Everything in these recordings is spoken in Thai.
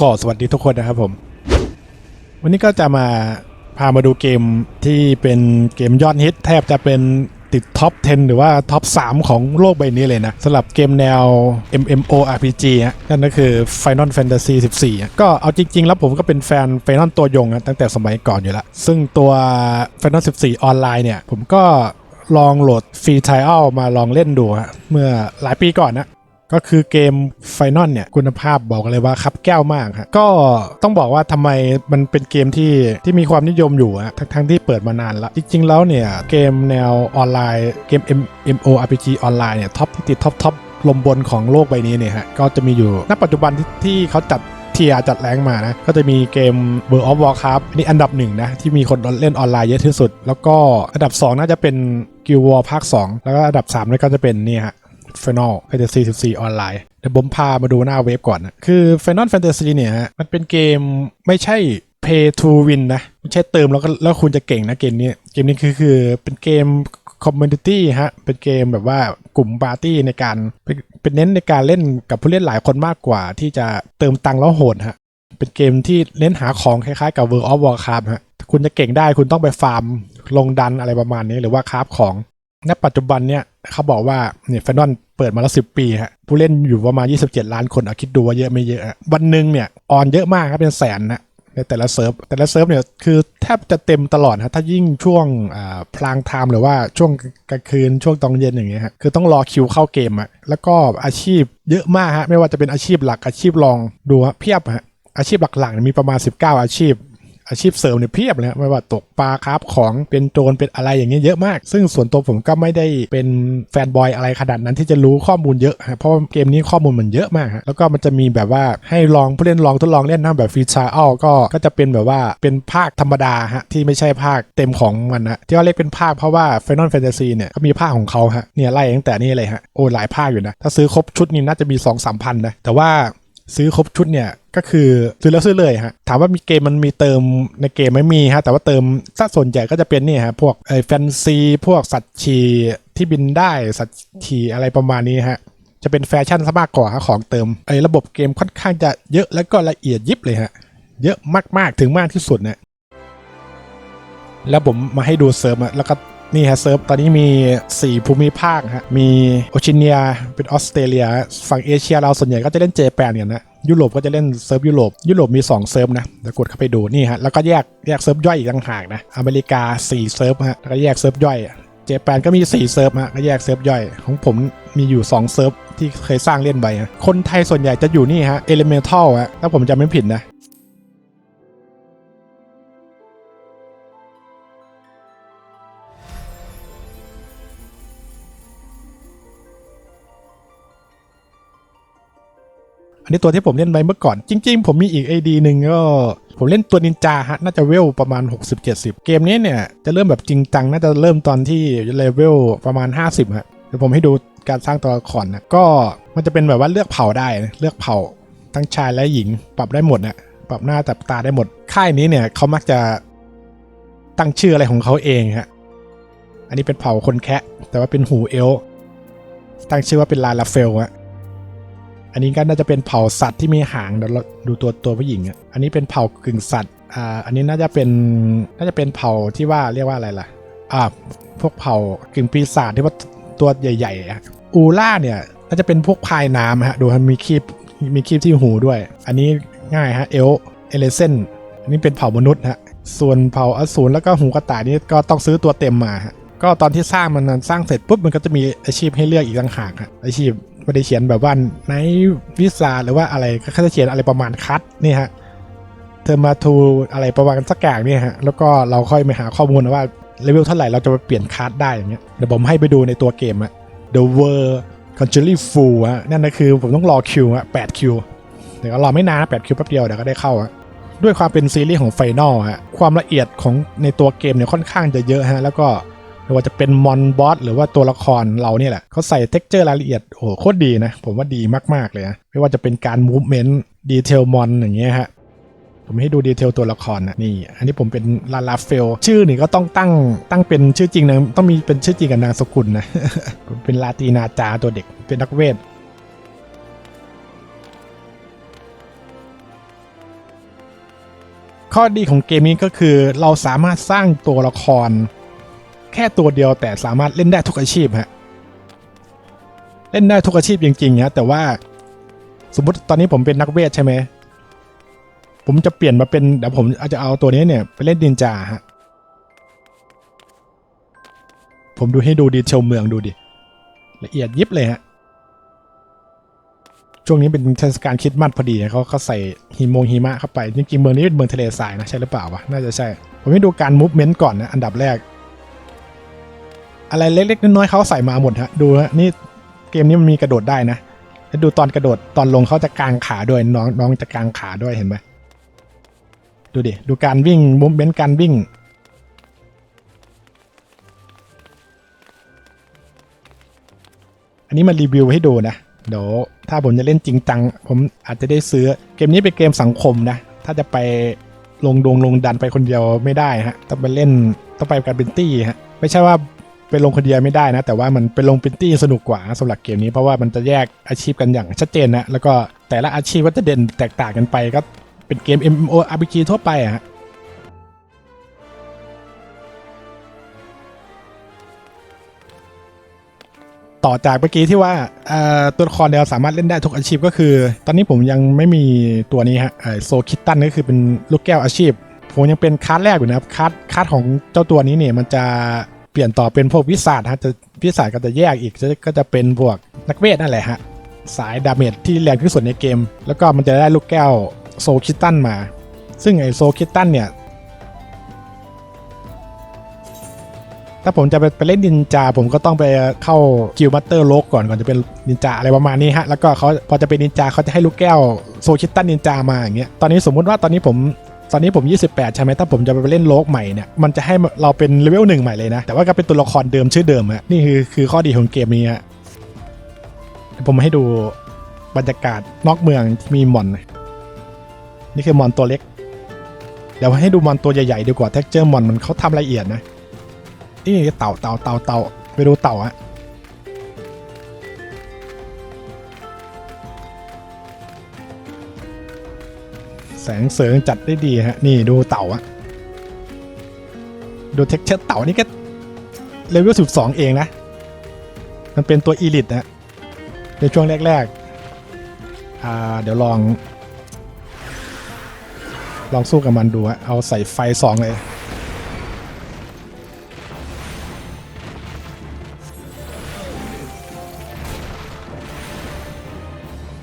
ก็สวัสดีทุกคนนะครับผม วันนี้ก็จะมาพามาดูเกมที่เป็นเกมยอดฮิตแทบจะเป็นติดท็อป 10 หรือว่าท็อป 3 ของโลกใบนี้เลยนะสำหรับเกมแนว MMORPG ฮะนั่นก็คือ Final Fantasy 14 ก็เอาจริง ๆ แล้วผมก็เป็นแฟน Final ตัวยงอะตั้งแต่สมัยก่อนอยู่แล้ว ซึ่งตัว Final 14 ออนไลน์เนี่ย ผมก็ลองโหลดฟรีไทอัลมาลองเล่นดูฮะเมื่อหลายปีก่อนนะ ก็คือเกมไฟนอลเนี่ยคุณภาพบอกเลยว่าครับแก้วมากฮะก็ต้องบอกว่าทำไมมันเป็นเกมที่ที่มีความนิยมอยู่อะทั้งทั้งที่เปิดมานานแล้ว จริง ๆ แล้วเนี่ยเกมแนวออนไลน์เกม M MORPG ออนไลน์เนี่ยท็อปที่ติดท็อปท็อปลมบนของโลกใบนี้เนี่ยฮะก็จะมีอยู่ณปัจจุบันที่ที่เขาจัดเทียร์จัดแรงมานะ ก็จะมีเกม World of Warcraft อันนี้อันดับหนึ่งนะ ที่มีคนเล่นออนไลน์เยอะที่สุด แล้วก็อันดับ 2 น่าจะเป็น Guild War ภาค 2 แล้วก็อันดับ3นี่ก็จะเป็นนี่ฮะ Final Fantasy 14 ออนไลน์เดี๋ยวผมพามาดูหน้าเว็บก่อนนะคือ Final Fantasy เนี่ยฮะมันเป็นเกมไม่ใช่ Pay to Win นะ ไม่ใช่เติมแล้วก็แล้วคุณจะเก่งนะเกมนี้ เกมนี้คือคือเป็นเกม Community ฮะ เป็นเกมแบบว่ากลุ่มปาร์ตี้ในการเป็นเป็นเน้นในการเล่นกับผู้เล่นหลายคนมากกว่า ที่จะเติมตังค์แล้วโหดฮะ เป็นเกมที่เน้นหาของคล้ายๆกับ World of Warcraft ฮะ คุณจะเก่งได้คุณต้องไปฟาร์มลงดันอะไรประมาณนี้หรือว่าคราฟของ ณปัจจุบันเนี่ยเขาบอกว่าเนี่ยแฟนนอนเปิดมาแล้วสิปีฮะผู้เล่นอยู่ประมาณ 27 ล้านคนเอาคิดดูว่าเยอะไม่เยอะวันหนึ่งเนี่ยออนเยอะมากครับเป็นแสนนะในแต่ละเซิร์ฟแต่ละเซิร์ฟเนี่ยคือแทบจะเต็มตลอดฮะถ้ายิ่งช่วงอ่าพลางไทม์หรือว่าช่วงกลางคืนช่วงตอนเย็นอย่างเงี้ยฮะคือต้องรอคิวเข้าเกมอะแล้วก็อาชีพเยอะมากฮะไม่ว่าจะเป็นอาชีพหลักอาชีพรองดูฮะเพียบฮะอาชีพหลักๆมีประมาณ 19 อาชีพ อาชีพเสริมเนี่ยเพียบเลยไม่ว่าตกปลาคราบของเป็นโจรเป็นอะไรอย่างเงี้ยเยอะมาก ซึ่งส่วนตัวผมก็ไม่ได้เป็นแฟนบอยอะไรขนาดนั้นที่จะรู้ข้อมูลเยอะฮะเพราะเกมนี้ข้อมูลมันเยอะมากฮะแล้วก็มันจะมีแบบว่าให้ลองผู้เล่นลองทดลองเล่นนะแบบฟรีชาร์ลก็ก็จะเป็นแบบว่าเป็นภาคธรรมดาฮะที่ไม่ใช่ภาคเต็มของมันนะที่ว่าเรียกเป็นภาคเพราะว่า Final Fantasy เนี่ยก็มีภาคของเขาฮะเนี่ยไล่ตั้งแต่นี่เลยฮะโอ้หลายภาคอยู่นะถ้าซื้อครบชุดนี้น่าจะมี2 3พันนะแต่ว่าซื้อครบชุดเนี่ย ก็คือซื้อแล้วซื้อเลยฮะ ถามว่ามีเกมมันมีเติมในเกมไม่มีฮะ แต่ว่าเติมถ้าส่วนใหญ่ก็จะเป็นนี่ฮะ พวกไอ้แฟนซี พวกสัตว์ฉี่ที่บินได้สัตว์ฉี่อะไรประมาณนี้ฮะ จะเป็นแฟชั่นซะมากกว่าฮะของเติมไอ้ระบบเกมค่อนข้างจะเยอะแล้วก็ละเอียดยิบเลยฮะ เยอะมากๆถึงมากที่สุดเนี่ยแล้วผมมาให้ดูเซิร์ฟอะแล้วก็นี่ฮะเซิร์ฟตอนนี้มี 4 ภูมิภาคฮะมีโอชิเนียเป็นออสเตรเลีย ฝั่งเอเชียเราส่วนใหญ่ก็จะเล่นเจแปนกันนะ ยุโรปก็จะเล่นเซิร์ฟยุโรปยุโรปมี 2 เซิร์ฟนะเดี๋ยวกดเข้าไปดูนี่ฮะแล้วก็แยกแยกเซิร์ฟย่อยอีกต่างหากนะอเมริกา 4 เซิร์ฟฮะแล้วก็แยกเซิร์ฟย่อยเจแปนก็มี 4 เซิร์ฟฮะก็แยกเซิร์ฟย่อยของผมมีอยู่ 2 เซิร์ฟที่เคยสร้างเล่นไปคนไทยส่วนใหญ่จะอยู่นี่ฮะเอลิเมนทัลฮะถ้าผมจำไม่ผิดนะ นนี้ตัวที่ผมเล่นไปเมื่อก่อน จริง ๆ ผมมีอีก AD หนึ่งก็ผมเล่นตัวนินจาฮะ น่าจะเวลประมาณ 60-70 เกมนี้เนี่ย จะเริ่มแบบจริงจัง น่าจะเริ่มตอนที่เลเวลประมาณ 50 ฮะ เดี๋ยวผมให้ดูการสร้างตัวละครนะ ก็มันจะเป็นแบบว่าเลือกเผ่าได้นะเลือกเผ่าทั้งชายและหญิงปรับได้หมดนะปรับหน้าตับตาได้หมด ค่ายนี้เนี่ยเขามักจะตั้งชื่ออะไรของเขาเองฮะ อันนี้เป็นเผ่าคนแคะแต่ว่าเป็นหูเอลตั้งชื่อว่าเป็นลาลาเฟลฮะ อันนี้ก็น่าจะเป็นเผ่าสัตว์ที่มีหางเดี๋ยวเราดูตัวตัวผู้หญิงอะอันนี้เป็นเผ่ากึ่งสัตว์อ่าอันนี้น่าจะเป็นน่าจะเป็นเผ่าที่ว่าเรียกว่าอะไรล่ะอ่าพวกเผ่ากึ่งปีศาจที่ว่าตัวใหญ่ๆอะอูล่าเนี่ยน่าจะเป็นพวกพายน้ำฮะดูมันมีคีบมีคีบที่หูด้วย อันนี้ง่ายฮะเอลเอเลเซนอันนี้เป็นเผ่ามนุษย์ฮะส่วนเผ่าอสูรแล้วก็หูกระต่ายนี่ก็ต้องซื้อตัวเต็มมาฮะ ก็ตอนที่สร้างมันสร้างเสร็จปุ๊บมันก็จะมีอาชีพให้เลือกอีกต่างหากฮะอาชีพไม่ได้เขียนแบบว่าในวิซาหรือว่าอะไรก็เขาจะเขียนอะไรประมาณคัดนี่ฮะเทอร์มาทูอะไรประมาณสักอย่างนี่ฮะแล้วก็เราค่อยไปหาข้อมูลว่าเลเวลเท่าไหร่เราจะไปเปลี่ยนคัดได้อย่างเงี้ยเดี๋ยวผมให้ไปดูในตัวเกมอะ The World Conjury Full ฮะนั่นก็คือผมต้องรอคิวอะ8คิวเดี๋ยวก็รอไม่นานนะ8คิวแป๊บเดียวเดี๋ยวก็ได้เข้าอะด้วยความเป็นซีรีส์ของไฟนอลฮะความละเอียดของในตัวเกมเนี่ยค่อนข้างจะเยอะฮะแล้วก็ ไม่ว่าจะเป็นมอนบอสหรือว่าตัวละครเราเนี่ยแหละเขาใส่เท็กเจอร์รายละเอียดโอ้โหโคตรดีนะ ผมว่าดีมาก ๆ เลยนะไม่ว่าจะเป็นการมูฟเมนต์ดีเทลมอนอย่างเงี้ยฮะผมให้ดูดีเทลตัวละครนะนี่ อันนี้ผมเป็นลาลาเฟล ชื่อนี่ก็ต้องตั้งตั้งเป็นชื่อจริงนะต้องมีเป็นชื่อจริงกับนางสกุลนะผมเป็นลาตีนาจาตัวเด็กเป็นนักเวทข้อดีของเกมนี้ก็คือเราสามารถสร้างตัวละคร แค่ตัวเดียวแต่สามารถเล่นได้ทุกอาชีพฮะเล่นได้ทุกอาชีพจริงๆฮะแต่ว่าสมมติตอนนี้ผมเป็นนักเวทใช่ไหมผมจะเปลี่ยนมาเป็นเดี๋ยวผมอาจจะเอาตัวนี้เนี่ยไปเล่นดินจาฮะผมดูให้ดูดีเทลเมืองดูดิละเอียดยิบเลยฮะช่วงนี้เป็นเทศกาลคริดมัดพอดีเขาเขาใส่หิมงหิมะเข้าไปจริงๆเมืองนี้เป็นเมืองทะเลทรายนะใช่หรือเปล่าวะน่าจะใช่ผมให้ดูการมูฟเมนต์ก่อนนะอันดับแรก อะไรเล็กๆน้อยๆเขาใส่มาหมดฮะดูฮะนี่เกมนี้มันมีกระโดดได้นะแล้วดูตอนกระโดดตอนลงเขาจะกางขาด้วยน้องน้องจะกางขาด้วยเห็นไหมดูดิดูการวิ่งมูฟเมนการวิ่ง อันนี้มารีวิวให้ดูนะเดี๋ยวถ้าผมจะเล่นจริงจัง ผมอาจจะได้ซื้อเกมนี้เป็นเกมสังคมนะ ถ้าจะไปลงดวงลงดันไปคนเดียวไม่ได้ฮะต้องไปเล่นต้องไปกันเป็นตี้ฮะไม่ใช่ว่า ไปลงคนเดียวไม่ได้นะ แต่ว่ามันไปลงเป็นตี้สนุกกว่าสำหรับเกมนี้เพราะว่ามันจะแยกอาชีพกันอย่างชัดเจนนะแล้วก็แต่ละอาชีพก็จะเด่นแตกต่างกันไปก็เป็นเกม MMORPG ทั่วไปอะฮะต่อจากเมื่อกี้ที่ว่าตัวละครเดียวสามารถเล่นได้ทุกอาชีพก็คือ ตอนนี้ผมยังไม่มีตัวนี้ฮะโซคิตตันก็คือเป็นลูกแก้วอาชีพ ผมยังเป็นคาร์ดแรกอยู่นะครับคาร์ดคาร์ดของเจ้าตัวนี้เนี่ยมันจะ เปลี่ยนต่อเป็นพวกวิสาดฮะจะวิสาดก็จะแยกอีกก็จะเป็นพวกนักเวทนั่นแหละฮะสายดาเมจที่แรงที่สุดในเกม แล้วก็มันจะได้ลูกแก้วโซคิตันมา ซึ่งไอโซคิตันเนี่ย ถ้าผมจะไปไปเล่นนินจา ผมก็ต้องไปเข้ากิลมัตเตอร์โลกก่อนก่อนจะเป็นนินจาอะไรประมาณนี้ฮะ แล้วก็เขาพอจะเป็นนินจาเขาจะให้ลูกแก้วโซคิตันนินจามาอย่างเงี้ย ตอนนี้สมมุติว่าตอนนี้ผม ตอนนี้ผม 28 ใช่ไหมถ้าผมจะไปเล่นโลกใหม่เนี่ย มันจะให้เราเป็นเลเวลหนึ่งใหม่เลยนะ แต่ว่าก็เป็นตัวละครเดิมชื่อเดิมฮะ นี่คือคือข้อดีของเกมนี้ฮะผมให้ดูบรรยากาศนอกเมืองที่มีมอน นี่คือมอนตัวเล็ก เดี๋ยวให้ดูมอนตัวใหญ่ๆดีกว่าแท็กเจอร์มอนมันเขาทำละเอียดนะ นี่เต่าเต่าเต่าเต่าไปดูเต่าอะ งเสริงจัดได้ดีฮะ นี่ดูเต่าอะดูเท็กเจอร์เต่านี่ก็เลเวลสิบสองเองนะ มันเป็นตัวอีลิตนะ ในช่วงแรกๆอ่าเดี๋ยวลอง ลองสู้กับมันดูฮะเอาใส่ไฟสองเลย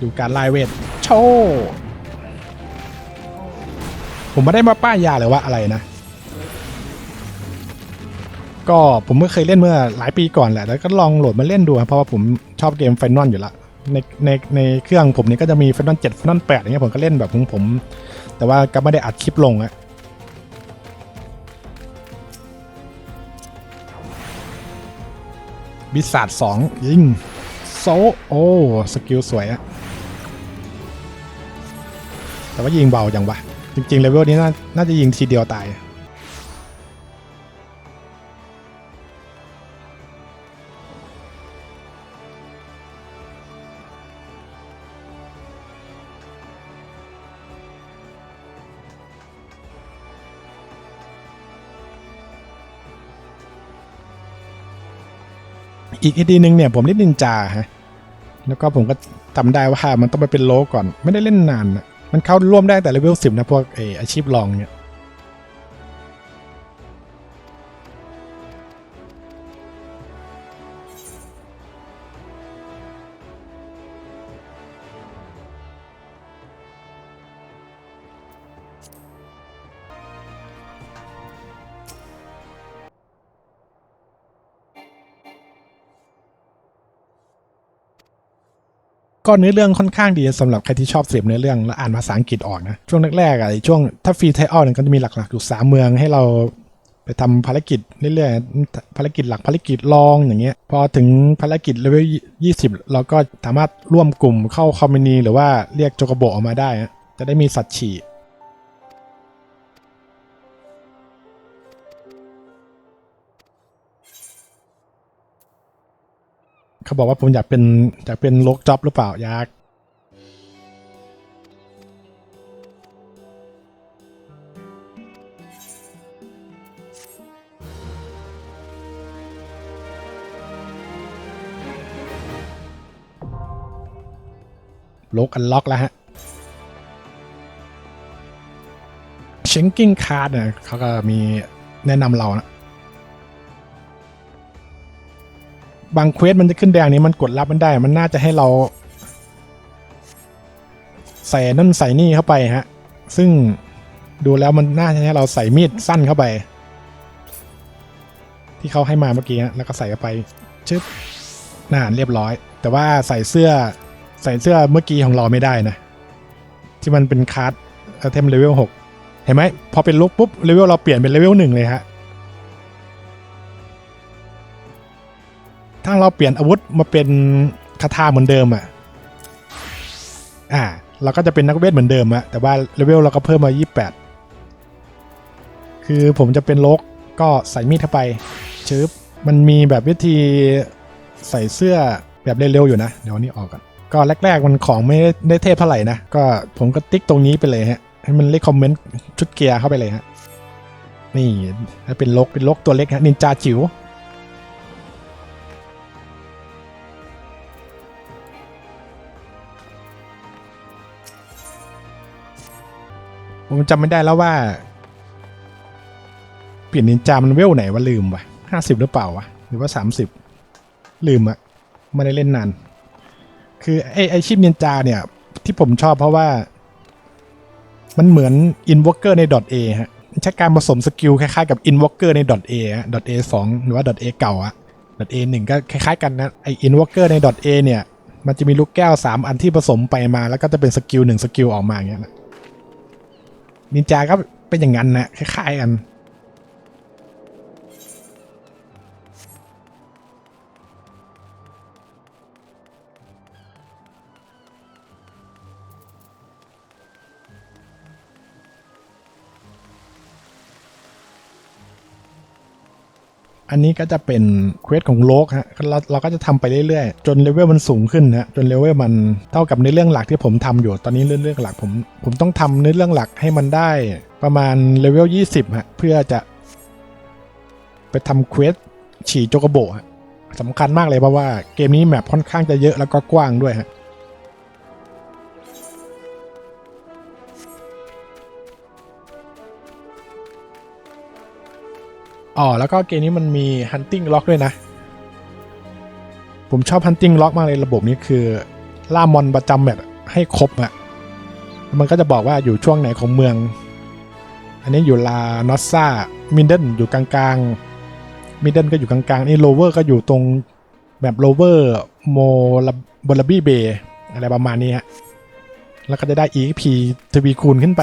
ดูการไล่เวทโชว์ ผมไม่ได้มาป้ายยาเลยว่าอะไรนะ ก็ผมก็เคยเล่นเมื่อหลายปีก่อนแหละ แล้วก็ลองโหลดมาเล่นดูครับเพราะว่าผมชอบเกมไฟนอลอยู่ละ ในในในเครื่องผมนี่ก็จะมีไฟนอลเจ็ดไฟนอลแปดอย่างเงี้ยผมก็เล่นแบบของผม แต่ว่าก็ไม่ได้อัดคลิปลงอะบิสาดสองยิงโซโอ้สกิลสวยอะแต่ว่ายิงเบาจังวะ จริงๆเลเวลนี้น่าน่าจะยิงทีเดียวตาย อีกไอดีหนึ่งเนี่ยผมเล่นนินจาฮะ แล้วก็ผมก็จำได้ว่ามันต้องไปเป็นโลก่อน ไม่ได้เล่นนานอะ มันเข้าร่วมได้แต่เลเวลสิบนะพวกเอออาชีพรองเนี่ย ก็เนื้อเรื่องค่อนข้างดีสำหรับใครที่ชอบเสพเนื้อเรื่องและอ่านภาษาอังกฤษออกนะ ช่วงแรกๆอะช่วงถ้าฟรีไทออลเนี่ยก็จะมีหลักๆอยู่สามเมืองให้เราไปทำภารกิจเรื่อยๆภารกิจหลักภารกิจรองอย่างเงี้ย พอถึงภารกิจเลเวลยี่สิบเราก็สามารถร่วมกลุ่มเข้าคอมมินีหรือว่าเรียกโจกโบออกมาได้ จะได้มีสัตว์ฉี่ เขาบอกว่าผมอยากเป็นอยากเป็นโลกจ็อบหรือเปล่าอยากลกอันล็อกแล้วฮะเชงกิ้งคาร์ดเนี่ยเขาก็มีแนะนำเรานะ บางเควสมันจะขึ้นแดงนี้มันกดรับมันได้ มันน่าจะให้เรา ใส่นั่นใส่นี่เข้าไปฮะ ซึ่งดูแล้วมันน่าจะให้เราใส่มีดสั้นเข้าไป ที่เขาให้มาเมื่อกี้แล้วก็ใส่เข้าไปชึบน่าเรียบร้อย แต่ว่าใส่เสื้อใส่เสื้อเมื่อกี้ของเราไม่ได้นะ ที่มันเป็นคาร์ดเทมเลเวลหกเห็นไหมพอเป็นลุกปุ๊บเลเวลเราเปลี่ยนเป็นเลเวลหนึ่งเลยฮะ ถ้าเราเปลี่ยนอาวุธมาเป็นคาถาเหมือนเดิมอะ อ่า เราก็จะเป็นนักเวทเหมือนเดิมอะแต่ว่าเลเวลเราก็เพิ่มมา 28 คือผมจะเป็นโลกก็ใส่มีดเข้าไปชึบมันมีแบบวิธีใส่เสื้อแบบเร็วๆอยู่นะ เดี๋ยวนี้ออกก่อน ก็แรกๆมันของไม่ได้เทพเท่าไหร่นะ ก็ผมก็ติ๊กตรงนี้ไปเลยฮะ ให้มันเลขคอมเมนต์ชุดเกียร์เข้าไปเลยฮะ นี่ถ้เป็นลกเป็นลกตัวเล็กฮะนินจาจิ๋ว ผมจำไม่ได้แล้วว่า เปลี่ยนนินจามันเวลไหนวะลืมวะห้าสิบหรือเปล่าวะหรือว่าสามสิบลืมอะไม่ได้เล่นนานคือไอไอชิปนินจาเนี่ย ที่ผมชอบเพราะว่า มันเหมือน Invoker ใน .a ฮะใช้การผสมสกิลคล้ายๆกับ Invoker ใน .a ฮะ .a 2 หรือว่า .a เก่าอะ .a 1 ก็คล้ายๆกันนะ ไอ Invoker ใน .a เนี่ย มันจะมีลูกแก้ว 3 อันที่ผสมไปมา แล้วก็จะเป็นสกิลหนึ่งสกิลออกมาอย่างเงี้ยนะ นินจาก็เป็นอย่างนั้นนะคล้ายๆกัน อันนี้ก็จะเป็นเควสของโลกฮะเราเราก็จะทำไปเรื่อยๆ จนเลเวลมันสูงขึ้นฮะจนเลเวลมันเท่ากับในเรื่องหลักที่ผมทำอยู่ตอนนี้เรื่องเรื่องหลักผมผมต้องทำในเรื่องหลักให้มันได้ประมาณเลเวล20ฮะเพื่อจะ ไปทำเควสฉี่โจกโบะสำคัญมากเลยเพราะว่าเกมนี้แมปค่อนข้างจะเยอะแล้วก็กว้างด้วยฮะ อ๋อ แล้วก็เกมนี้มันมี hunting lock ด้วยนะ ผมชอบ hunting lock มากเลยระบบนี้คือ ล่ามอนประจำแบบให้ครบอะมันก็จะบอกว่าอยู่ช่วงไหนของเมือง อันนี้อยู่ลานอสซามิดเดิลอยู่กลางๆมิดเดิลก็อยู่กลางๆ นี่โลเวอร์ก็อยู่ตรงแบบโลเวอร์โมบลบี้เบย์อะไรประมาณนี้ฮะ แล้วก็จะได้ EP ทวีคูณขึ้นไป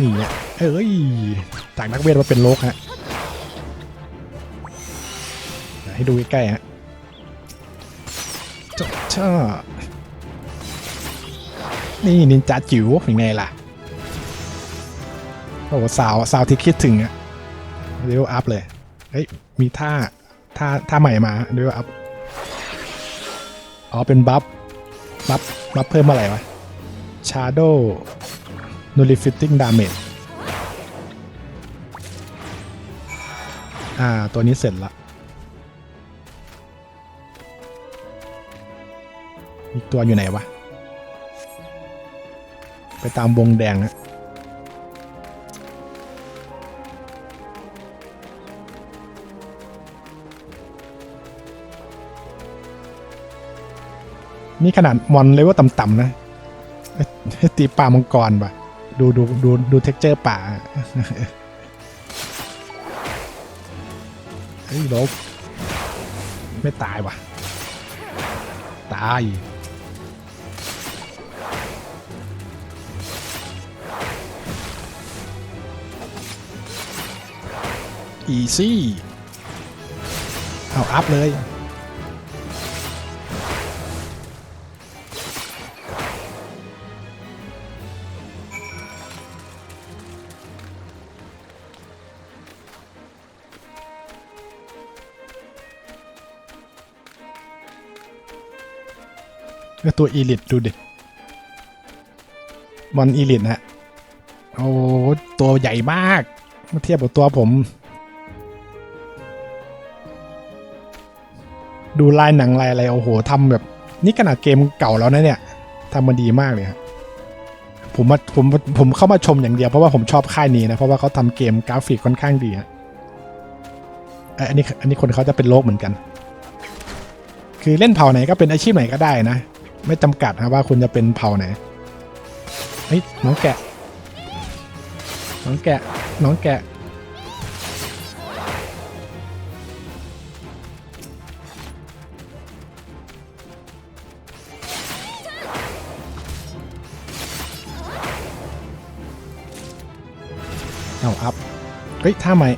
นี่เนี่ยเอ้ยจากนักเวทมาเป็นโลกฮะให้ดูใกล้ๆฮะจ้าจ้านี่นินจาจิ๋วเป็นไงล่ะ โอ้สาวสาวที่คิดถึงอะเรียวอัพเลย เฮ้ย มีท่า ท่า ท่าใหม่มาเรียวอัพ อ๋อ เป็นบัฟ บัฟ บัฟเพิ่มอะไรวะ Shadow Nullifiting Damage อ่า ตัวนี้เสร็จละอีกตัวอยู่ไหนวะ ไปตามวงแดงนะนี่ขนาดมอนเลเวลต่ำๆนะ ตีปลามังกรปะ ดูดูดูดูเท็กเจอร์ป่าเฮ้ยลบไม่ตายว่ะ ตายอีซี่เอาอัพเลย ก็ตัวอีลิทดูดิมอนอีลิทฮะโอ้ตัวใหญ่มากเมื่อเทียบกับตัวผม ดูลายหนังลายอะไรโอ้โหทำแบบ นี่ขนาดเกมเก่าแล้วนะเนี่ยทำมาดีมากเลยครับผมมาผมผมเข้ามาชมอย่างเดียวเพราะว่าผมชอบค่ายนี้นะ เพราะว่าเขาทำเกมกราฟิกค่อนข้างดีฮะเอ้ยอันนี้อันนี้คนเขาจะเป็นโลกเหมือนกัน คือเล่นเผ่าไหนก็เป็นอาชีพไหนก็ได้นะ ไม่จำกัดนะว่าคุณจะเป็นเผ่าไหนเฮ้ยน้องแกะ น้องแกะ น้องแกะ เอาอัพ เฮ้ยท่าใหม่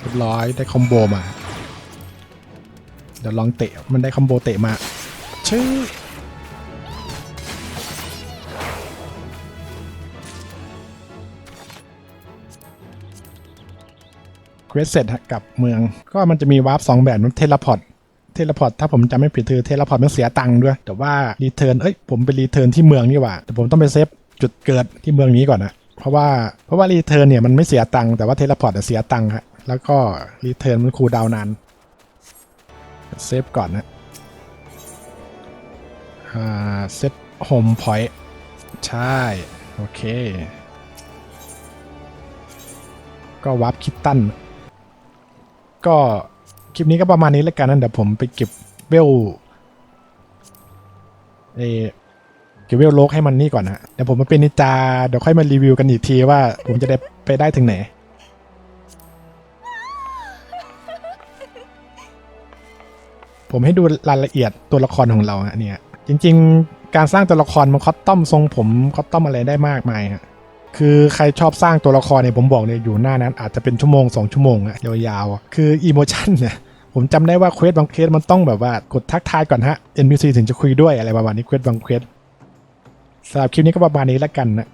เรียบร้อยได้คอมโบมา เดี๋ยวลองเตะมันได้คอมโบเตะมาชื่อเควสเสร็จกับเมือง ก็มันจะมีวาร์ปสองแบบนั้นเทเลพอร์ตเทเลพอร์ตถ้าผมจำไม่ผิดคือเทเลพอร์ตมันเสียตังค์ด้วย แต่ว่ารีเทิร์นเอ้ยผมไปรีเทิร์นที่เมืองนี่หว่าแต่ผมต้องไปเซฟจุดเกิดที่เมืองนี้ก่อนนะเพราะว่าเพราะว่ารีเทิร์นเนี่ยมันไม่เสียตังค์แต่ว่าเทเลพอร์ตเสียตังค์ฮะ แล้วก็รีเทิร์นมันคูลดาวน์นานเซฟก่อนนะอ่าเซตโฮมพอยต์ใช่ โอเค ก็วาร์ปคิปตันก็คลิปนี้ก็ประมาณนี้แล้วกันนะเดี๋ยวผมไปเก็บเวลเอเก็บเวลโลกให้มันนี่ก่อนนะเดี๋ยวผมมาเป็นนิจาเดี๋ยวค่อยมารีวิวกันอีกทีว่าผมจะได้ไปได้ถึงไหน ผมให้ดูรายละเอียดตัวละครของเราฮะเนี่ย จริง ๆ การสร้างตัวละครมันคอสตอมทรงผมคอสตอมอะไรได้มากมายฮะคือใครชอบสร้างตัวละครเนี่ยผมบอกเลยอยู่หน้านั้น อาจจะเป็นชั่วโมง 2 ชั่วโมงอะยาวๆ คืออีโมชันเนี่ยผมจำได้ว่าเควสบางเควสมันต้องแบบว่ากดทักทายก่อนฮะ NPC ถึงจะคุยด้วยอะไรประมาณนี้เควสบางเควสสำหรับคลิปนี้ก็ประมาณนี้แล้วกันนะ